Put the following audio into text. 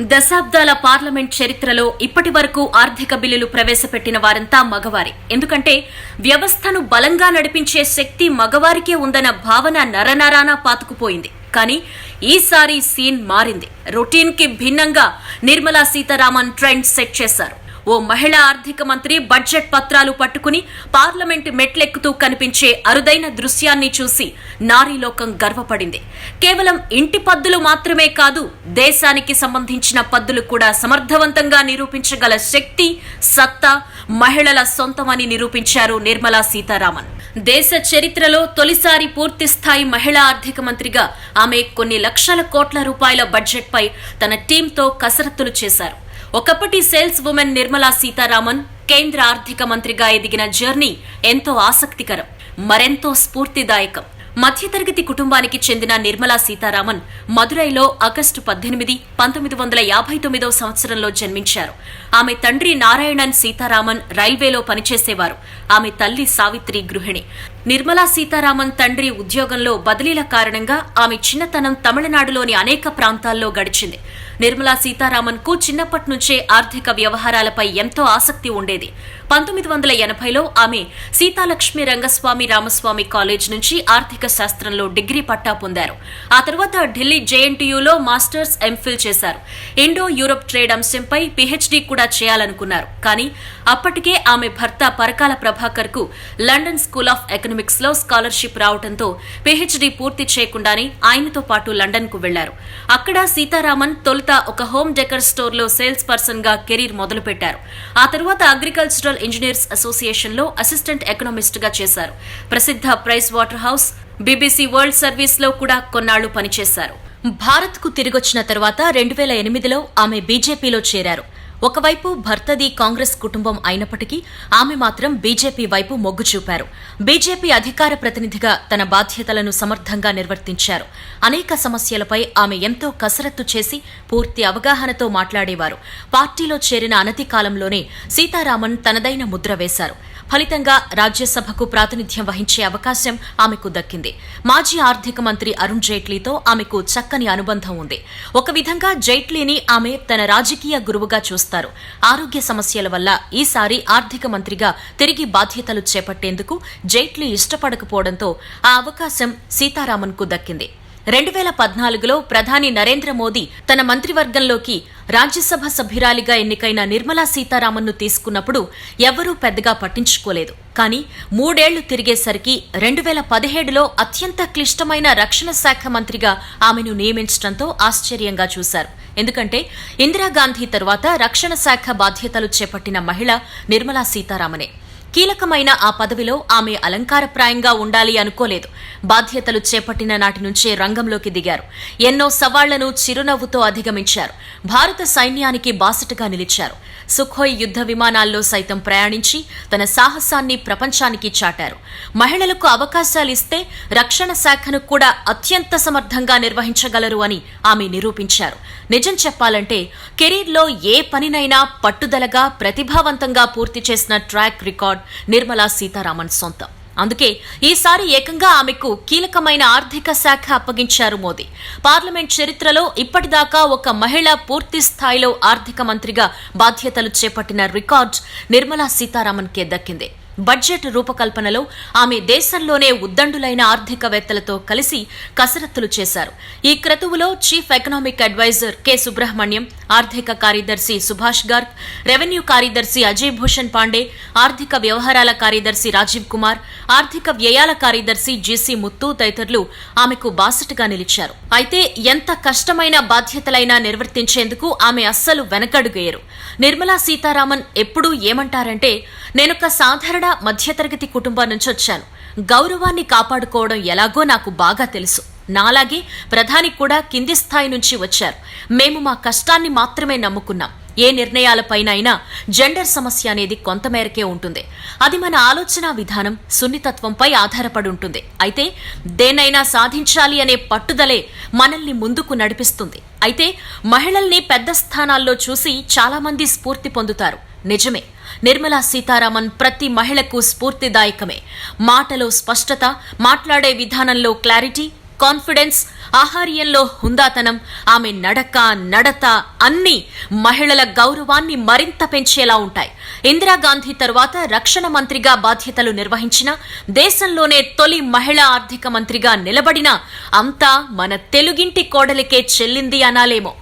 దశాబ్దాల పార్లమెంట్ చరిత్రలో ఇప్పటి వరకు ఆర్థిక బిల్లులు ప్రవేశపెట్టిన వారంతా మగవారే. ఎందుకంటే వ్యవస్థను బలంగా నడిపించే శక్తి మగవారికే ఉందన్న భావన నరనరానా పాతుకుపోయింది. కానీ ఈసారి సీన్ మారింది. రొటీన్కి భిన్నంగా నిర్మలా సీతారామన్ ట్రెండ్ సెట్ చేశారు. ఓ మహిళా ఆర్థిక మంత్రి బడ్జెట్ పత్రాలు పట్టుకుని పార్లమెంట్ మెట్లెక్కుతూ కనిపించే అరుదైన దృశ్యాన్ని చూసి నారీలోకం గర్వపడింది. కేవలం ఇంటి పద్దులు మాత్రమే కాదు దేశానికి సంబంధించిన పద్దులు కూడా సమర్థవంతంగా నిరూపించగల శక్తి సత్తా మహిళల సొంతమని నిరూపించారు నిర్మలా సీతారామన్. దేశ చరిత్రలో తొలిసారి పూర్తిస్థాయి మహిళా ఆర్థిక మంత్రిగా ఆమె కొన్ని లక్షల కోట్ల రూపాయల బడ్జెట్పై తన టీంతో కసరత్తులు చేశారు. ఒకప్పటి సేల్స్ ఉమెన్ నిర్మలా సీతారామన్ కేంద్ర ఆర్థిక మంత్రిగా ఎదిగిన జర్నీ ఎంతో ఆసక్తికరం మరెంతో స్ఫూర్తిదాయకం. మధ్యతరగతి కుటుంబానికి చెందిన నిర్మలా సీతారామన్ మదురైలో ఆగస్టు పద్దెనిమిది పంతొమ్మిది వందల యాభై తొమ్మిదో సంవత్సరంలో జన్మించారు. ఆమె తండ్రి నారాయణన్ సీతారామన్ రైల్వేలో పనిచేసేవారు. ఆమె తల్లి సావిత్రి గృహిణి. నిర్మలా సీతారామన్ తండ్రి ఉద్యోగంలో బదిలీల కారణంగా ఆమె చిన్నతనం తమిళనాడులోని అనేక ప్రాంతాల్లో గడిచింది. నిర్మలా సీతారామన్కు చిన్నప్పటి నుంచే ఆర్థిక వ్యవహారాలపై ఎంతో ఆసక్తి ఉండేది. పంతొమ్మిది వందల ఎనభైలో ఆమె సీతాలక్ష్మి రంగస్వామి రామస్వామి కాలేజ్ నుంచి ఆర్థిక శాస్త్రంలో డిగ్రీ పట్టా పొందారు. ఆ తర్వాత ఢిల్లీ జేఎన్టీయూలో మాస్టర్స్ ఎంఫిల్ చేశారు. ఇండో యూరప్ ట్రేడ్ అంశంపై పీహెచ్డీ కూడా చేయాలనుకున్నారు. కానీ అప్పటికే ఆమె భర్త పరకాల ప్రభాకర్కు లండన్ స్కూల్ ఆఫ్ ఎకనామిక్స్ లో స్కాలర్షిప్ రావడంతో పీహెచ్డీ పూర్తి చేయకుండానే ఆయనతో పాటు లండన్కు వెళ్ళారు. అక్కడ సీతారామన్ తొలుత ఒక హోమ్ డెకర్ స్టోర్లో సేల్స్ పర్సన్గా కెరీర్ మొదలుపెట్టారు. ఆ తర్వాత అగ్రికల్చరల్ ఇంజనీర్స్ అసోసియేషన్లో అసిస్టెంట్ ఎకనామిస్ట్గా చేశారు. ప్రసిద్ధ price water house BBC world సర్వీస్లో కూడా కొన్నాళ్ళు పనిచేశారు. భారత్కు తిరిగొచ్చిన తర్వాత రెండు వేల ఎనిమిదిలో ఆమె బీజేపీలో చేరారు. ఒకవైపు భర్తది కాంగ్రెస్ కుటుంబం అయినప్పటికీ ఆమె మాత్రం బీజేపీ వైపు మొగ్గు చూపారు. బీజేపీ అధికార ప్రతినిధిగా తన బాధ్యతలను సమర్థంగా నిర్వర్తించారు. అనేక సమస్యలపై ఆమె ఎంతో కసరత్తు చేసి పూర్తి అవగాహనతో మాట్లాడేవారు. పార్టీలో చేరిన అనతి కాలంలోనే సీతారామన్ తనదైన ముద్ర వేశారు. ఫలితంగా రాజ్యసభకు ప్రాతినిధ్యం వహించే అవకాశం ఆమెకు దక్కింది. మాజీ ఆర్థిక మంత్రి అరుణ్ జైట్లీతో ఆమెకు చక్కని అనుబంధం ఉంది. ఒక విధంగా జైట్లీని ఆమె తన రాజకీయ గురువుగా చూస్తారు ఆరోగ్య సమస్యల వల్ల ఈసారి ఆర్థిక మంత్రిగా తిరిగి బాధ్యతలు చేపట్టేందుకు జైట్లీ ఇష్టపడకపోవడంతో ఆ అవకాశం సీతారామన్కు దక్కింది. రెండు వేల పద్నాలుగులో ప్రధాని నరేంద్ర మోదీ తన మంత్రివర్గంలోకి రాజ్యసభ సభ్యురాలిగా ఎన్నికైన నిర్మలా సీతారామన్ను తీసుకున్నప్పుడు ఎవరూ పెద్దగా పట్టించుకోలేదు. కానీ మూడేళ్ళు తిరిగేసరికి రెండు వేల పదిహేడులో అత్యంత క్లిష్టమైన రక్షణ శాఖ మంత్రిగా ఆమెను నియమించడంతో ఆశ్చర్యంగా చూశారు. ఎందుకంటే ఇందిరాగాంధీ తరువాత రక్షణ శాఖ బాధ్యతలు చేపట్టిన మహిళ నిర్మలా సీతారామనే. కీలకమైన ఆ పదవిలో ఆమె అలంకారప్రాయంగా ఉండాలి అనుకోలేదు. బాధ్యతలు చేపట్టిన నాటి నుంచే రంగంలోకి దిగారు. ఎన్నో సవాళ్ళను చిరునవ్వుతో అధిగమించారు. భారత సైన్యానికి బాసటగా నిలిచారు. సుఖోయ్ యుద్ధ విమానాల్లో సైతం ప్రయాణించి తన సాహసాన్ని ప్రపంచానికి చాటారు. మహిళలకు అవకాశాలిస్తే రక్షణ శాఖను కూడా అత్యంత సమర్థంగా నిర్వహించగలరు అని ఆమె నిరూపించారు. నిజం చెప్పాలంటే కెరీర్లో ఏ పనినైనా పట్టుదలగా ప్రతిభావంతంగా పూర్తి చేసిన ట్రాక్ రికార్డ్ నిర్మలా సీతారామన్ సొంతం. అందుకే ఈసారి ఏకంగా ఆమెకు కీలకమైన ఆర్థిక శాఖ అప్పగించారు మోదీ. పార్లమెంట్ చరిత్రలో ఇప్పటిదాకా ఒక మహిళ పూర్తి స్థాయిలో ఆర్థిక మంత్రిగా బాధ్యతలు చేపట్టిన రికార్డ్ నిర్మలా సీతారామన్కే దక్కింది. బడ్జెట్ రూపకల్పనలో ఆమె దేశంలోనే ఉద్దండులైన ఆర్థికవేత్తలతో కలిసి కసరత్తులు చేశారు. ఈ క్రతువులో chief economic adviser K. Subrahmanyam ఆర్థిక కార్యదర్శి సుభాష్ గార్గ్ రెవెన్యూ కార్యదర్శి అజయ్ భూషణ్ పాండే ఆర్థిక వ్యవహారాల కార్యదర్శి రాజీవ్ కుమార్ ఆర్థిక వ్యయాల కార్యదర్శి జీసీ ముత్తు తదితరులు ఆమెకు బాసటగా నిలిచారు. అయితే ఎంత కష్టమైన బాధ్యతలైనా నిర్వర్తించేందుకు ఆమె అస్సలు వెనకడుగేయరు. నిర్మలా సీతారామన్ ఎప్పుడూ ఏమంటారంటే నేనొక సాధారణ మధ్యతరగతి కుటుంబం నుంచి వచ్చాను. గౌరవాన్ని కాపాడుకోవడం ఎలాగో నాకు బాగా తెలుసు. నాలాగే ప్రధాని కూడా కింది స్థాయి నుంచి వచ్చారు. మేము మా కష్టాన్ని మాత్రమే నమ్ముకున్నాం. ఏ నిర్ణయాలపైనైనా జెండర్ సమస్య అనేది కొంతమేరకే ఉంటుంది. అది మన ఆలోచన విధానం సున్నితత్వంపై ఆధారపడి ఉంటుంది. అయితే దేనైనా సాధించాలి అనే పట్టుదలే మనల్ని ముందుకు నడిపిస్తుంది. అయితే మహిళల్ని పెద్ద స్థానాల్లో చూసి చాలా మంది స్ఫూర్తి పొందుతారు. నిజమే. నిర్మలా సీతారామన్ ప్రతి మహిళకు స్ఫూర్తిదాయకమే. మాటలో స్పష్టత మాట్లాడే విధానంలో క్లారిటీ కాన్ఫిడెన్స్ ఆహార్యంలో హుందాతనం ఆమె నడక నడత అన్నీ మహిళల గౌరవాన్ని మరింత పెంచేలా ఉంటాయి. ఇందిరాగాంధీ తరువాత రక్షణ మంత్రిగా బాధ్యతలు నిర్వహించిన దేశంలోనే తొలి మహిళా ఆర్థిక మంత్రిగా నిలబడిన అంతా మన తెలుగింటి కోడలికే చెల్లింది అనాలేమో.